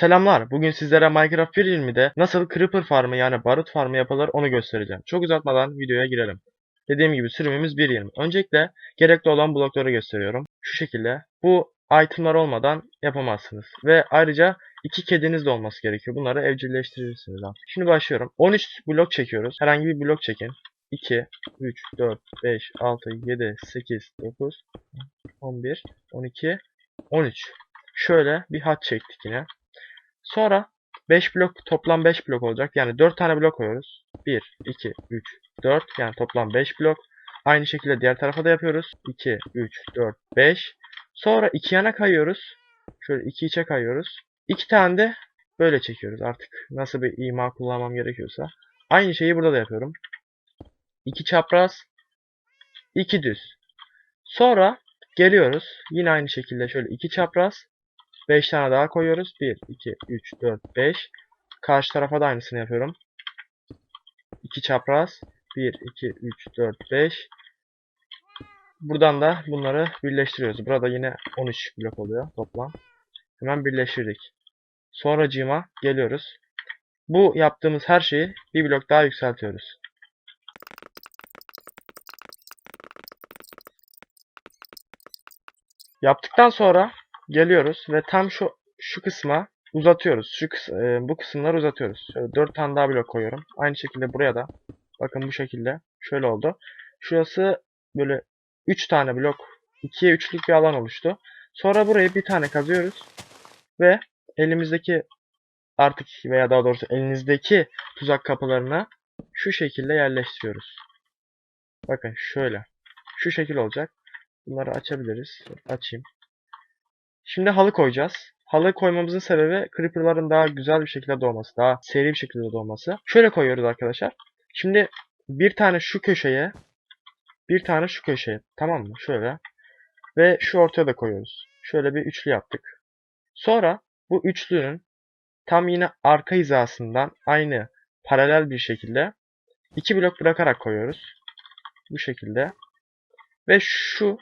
Selamlar. Bugün sizlere Minecraft 1.20'de nasıl Creeper farmı yani barut farmı yapılır onu göstereceğim. Çok uzatmadan videoya girelim. Dediğim gibi sürümümüz 1.20. Öncelikle gerekli olan blokları gösteriyorum. Şu şekilde. Bu itemlar olmadan yapamazsınız. Ve ayrıca iki kediniz de olması gerekiyor. Bunları evcilleştirirsiniz. Şimdi başlıyorum. 13 blok çekiyoruz. Herhangi bir blok çekin. 2, 3, 4, 5, 6, 7, 8, 9, 11, 12, 13. Şöyle bir hat çektik yine. Sonra 5 blok toplam 5 blok olacak. Yani 4 tane blok koyuyoruz. 1, 2, 3, 4 yani toplam 5 blok. Aynı şekilde diğer tarafa da yapıyoruz. 2, 3, 4, 5. Sonra iki yana kayıyoruz. Şöyle iki içe kayıyoruz. İki tane de böyle çekiyoruz artık. Nasıl bir ima kullanmam gerekiyorsa. Aynı şeyi burada da yapıyorum. İki çapraz, iki düz. Sonra geliyoruz. Yine aynı şekilde şöyle iki çapraz, 5 tane daha koyuyoruz. 1, 2, 3, 4, 5. Karşı tarafa da aynısını yapıyorum. 2 çapraz. 1, 2, 3, 4, 5. Buradan da bunları birleştiriyoruz. Burada yine 13 blok oluyor toplam. Hemen birleştirdik. Sonracığıma geliyoruz. Bu yaptığımız her şeyi bir blok daha yükseltiyoruz. Yaptıktan sonra geliyoruz ve tam şu şu kısma uzatıyoruz. Şu e, bu kısımları uzatıyoruz. Şöyle 4 tane daha blok koyuyorum. Aynı şekilde buraya da bakın bu şekilde şöyle oldu. Şurası böyle 3 tane blok 2'ye 3'lük bir alan oluştu. Sonra burayı bir tane kazıyoruz ve elimizdeki artık veya daha doğrusu elinizdeki tuzak kapılarına şu şekilde yerleştiriyoruz. Bakın şöyle. Şu şekil olacak. Bunları açabiliriz. Açayım. Şimdi halı koyacağız. Halı koymamızın sebebi creeper'ların daha güzel bir şekilde doğması, daha seri bir şekilde doğması. Şöyle koyuyoruz arkadaşlar. Şimdi bir tane şu köşeye, bir tane şu köşeye, tamam mı? Şöyle. Ve şu ortaya da koyuyoruz. Şöyle bir üçlü yaptık. Sonra bu üçlünün tam yine arka hizasından aynı paralel bir şekilde iki blok bırakarak koyuyoruz. Bu şekilde. Ve şu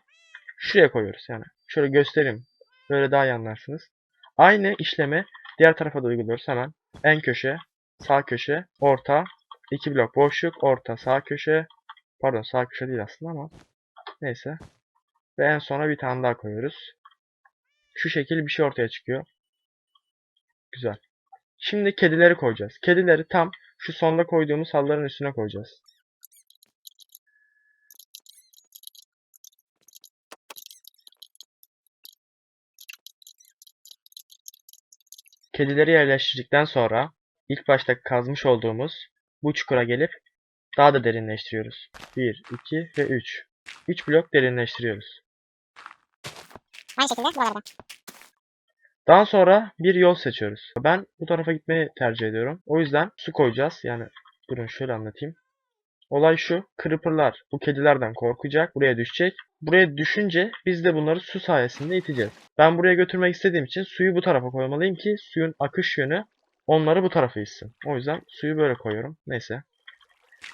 şuraya koyuyoruz yani. Şöyle göstereyim. Böyle daha iyi anlarsınız. Aynı işlemi diğer tarafa da uyguluyoruz hemen. En köşe, sağ köşe, orta, iki blok boşluk, orta, sağ köşe. Pardon sağ köşe değil aslında ama. Neyse. Ve en sona bir tane daha koyuyoruz. Şu şekil bir şey ortaya çıkıyor. Güzel. Şimdi kedileri koyacağız. Kedileri tam şu sonda koyduğumuz halların üstüne koyacağız. Kedileri yerleştirdikten sonra ilk başta kazmış olduğumuz bu çukura gelip daha da derinleştiriyoruz. 1, 2 ve 3. 3 blok derinleştiriyoruz. Aynı şekilde buralarda. Daha sonra bir yol seçiyoruz. Ben bu tarafa gitmeyi tercih ediyorum. O yüzden su koyacağız. Yani durun şöyle anlatayım. Olay şu. Creeper'lar bu kedilerden korkacak. Buraya düşecek. Buraya düşünce biz de bunları su sayesinde iteceğiz. Ben buraya götürmek istediğim için suyu bu tarafa koymalıyım ki suyun akış yönü onları bu tarafa itsin. O yüzden suyu böyle koyuyorum. Neyse.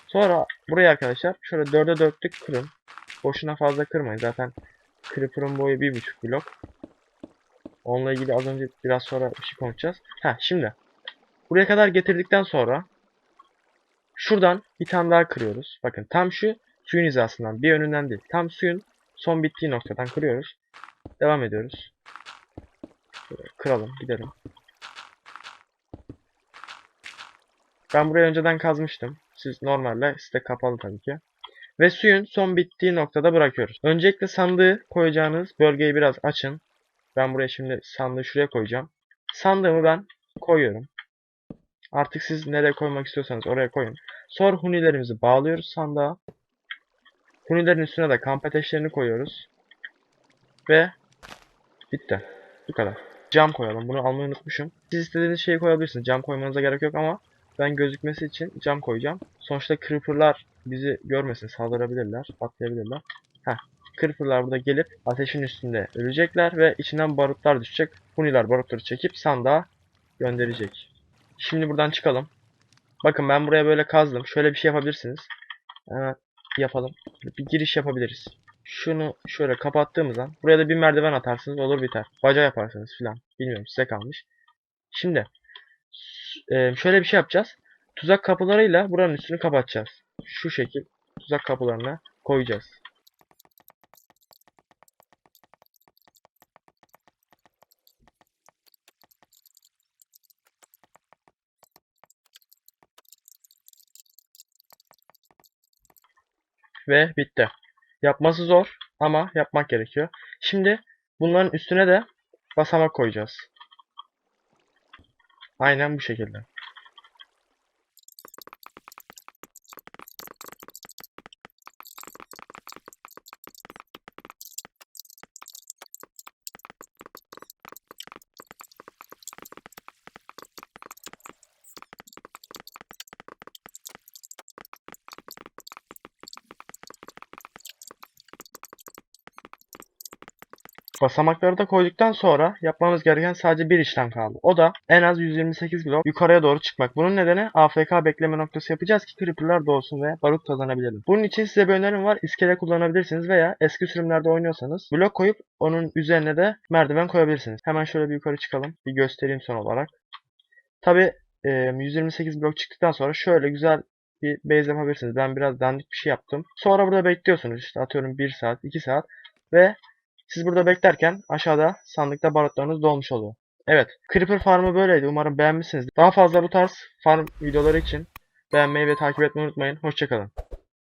Sonra buraya arkadaşlar şöyle dörde dörtlük kırın. Boşuna fazla kırmayın. Zaten Creeper'ın boyu bir buçuk blok. Onunla ilgili az önce biraz sonra bir şey konuşacağız. Ha şimdi. Buraya kadar getirdikten sonra şuradan bir tane daha kırıyoruz. Bakın tam şu suyun hizasından bir önünden değil. Tam suyun son bittiği noktadan kırıyoruz. Devam ediyoruz. Şöyle kıralım gidelim. Ben burayı önceden kazmıştım. Siz normalde site kapalı tabii ki. Ve suyun son bittiği noktada bırakıyoruz. Öncelikle sandığı koyacağınız bölgeyi biraz açın. Ben buraya şimdi sandığı şuraya koyacağım. Sandığımı ben koyuyorum. Artık siz nereye koymak istiyorsanız oraya koyun. Sonra hunilerimizi bağlıyoruz sandığa. Hunilerin üstüne de kamp ateşlerini koyuyoruz. Ve bitti. Bu kadar. Cam koyalım. Bunu almayı unutmuşum. Siz istediğiniz şeyi koyabilirsiniz. Cam koymanıza gerek yok ama ben gözükmesi için cam koyacağım. Sonuçta creeper'lar bizi görmesin. Saldırabilirler. Patlayabilirler. Heh. Creeper'lar burada gelip ateşin üstünde ölecekler ve içinden barutlar düşecek. Huniler barutları çekip sandığa gönderecek. Şimdi buradan çıkalım. Bakın ben buraya böyle kazdım. Şöyle bir şey yapabilirsiniz. Hemen yapalım. Bir giriş yapabiliriz. Şunu şöyle kapattığımız an buraya da bir merdiven atarsınız olur biter. Baca yaparsınız filan. Bilmiyorum size kalmış. Şimdi e, şöyle bir şey yapacağız. Tuzak kapılarıyla buranın üstünü kapatacağız. Şu şekil tuzak kapılarına koyacağız. Ve bitti. Yapması zor ama yapmak gerekiyor. Şimdi bunların üstüne de basamak koyacağız. Aynen bu şekilde. Basamakları da koyduktan sonra yapmamız gereken sadece bir işlem kaldı. O da en az 128 blok yukarıya doğru çıkmak. Bunun nedeni AFK bekleme noktası yapacağız ki creeper'lar doğsun ve barut kazanabilelim. Bunun için size bir önerim var. İskele kullanabilirsiniz veya eski sürümlerde oynuyorsanız blok koyup onun üzerine de merdiven koyabilirsiniz. Hemen şöyle bir yukarı çıkalım. Bir göstereyim son olarak. Tabi 128 blok çıktıktan sonra şöyle güzel bir base yapabilirsiniz. Ben biraz dandik bir şey yaptım. Sonra burada bekliyorsunuz işte atıyorum 1 saat 2 saat ve siz burada beklerken aşağıda sandıkta barutlarınız dolmuş oluyor. Evet, Creeper Farm'ı böyleydi. Umarım beğenmişsinizdir. Daha fazla bu tarz farm videoları için beğenmeyi ve takip etmeyi unutmayın. Hoşçakalın.